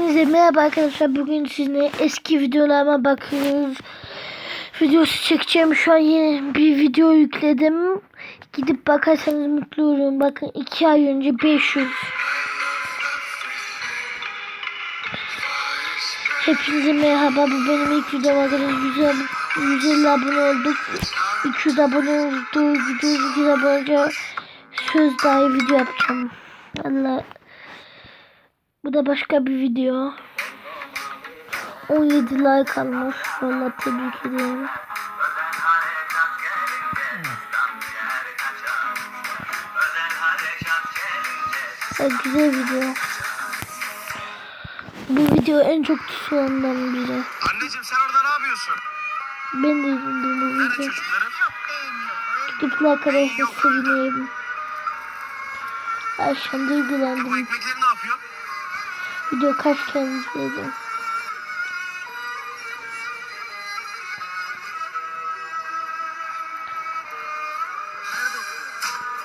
Hepinize merhaba arkadaşlar. Bugün sizinle eski videolarıma bakıyoruz. Videosu çekeceğim. Şu an yeni bir video yükledim. Gidip bakarsanız mutlu olurum. Bakın 2 ay önce 500. Hepinize merhaba. Bu benim ilk videom arkadaşlar. 100, 150 abone olduk. 200 abone oldu. 100 abone olunca söz dahi video yapacağım. Allah bu da başka bir video. 17 like almış. Vallahi tebrik ediyorum. Ya, güzel video. Bu video en çok tutulandan biri. Anneciğim sen orada ne yapıyorsun? Ben de izledim bu çocukların? Gidip arkadaşlar sevineyim. Bu duygulandım. ekmekleri ne yapıyor? Video kaç kere izledim.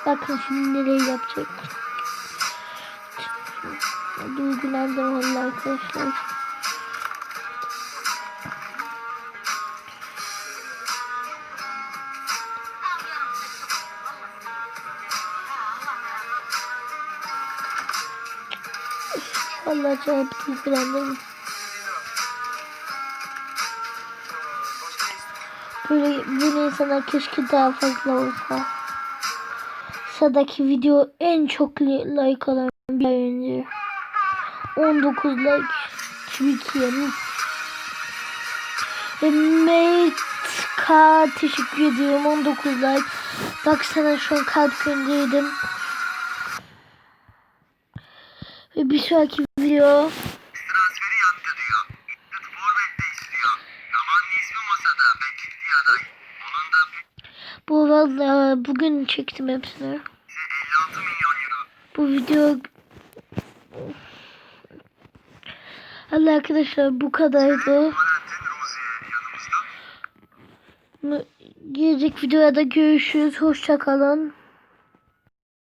Bakın şimdi nereyi yapacak. Duygulandım vallahi arkadaşlar. Vallahi acayip duygulandım. Böyle, böyle insanlar keşke daha fazla olsa. Sıradaki video en çok li- like alan bir ay önce. 19 like. Türkiye'nin. Mate teşekkür ediyorum. 19 like. Baksana şu an kalp gönderdim. Ve sonraki video. Transferi yattı diyor. Forvet de istiyor. Yaman'ın ismi masada. Beklettiği aday. Onun da Bu valla bugün çektim hepsini. 56 milyon euro. Bu video Allah arkadaşlar bu kadardı. Gelecek videoda görüşürüz. Hoşça kalın.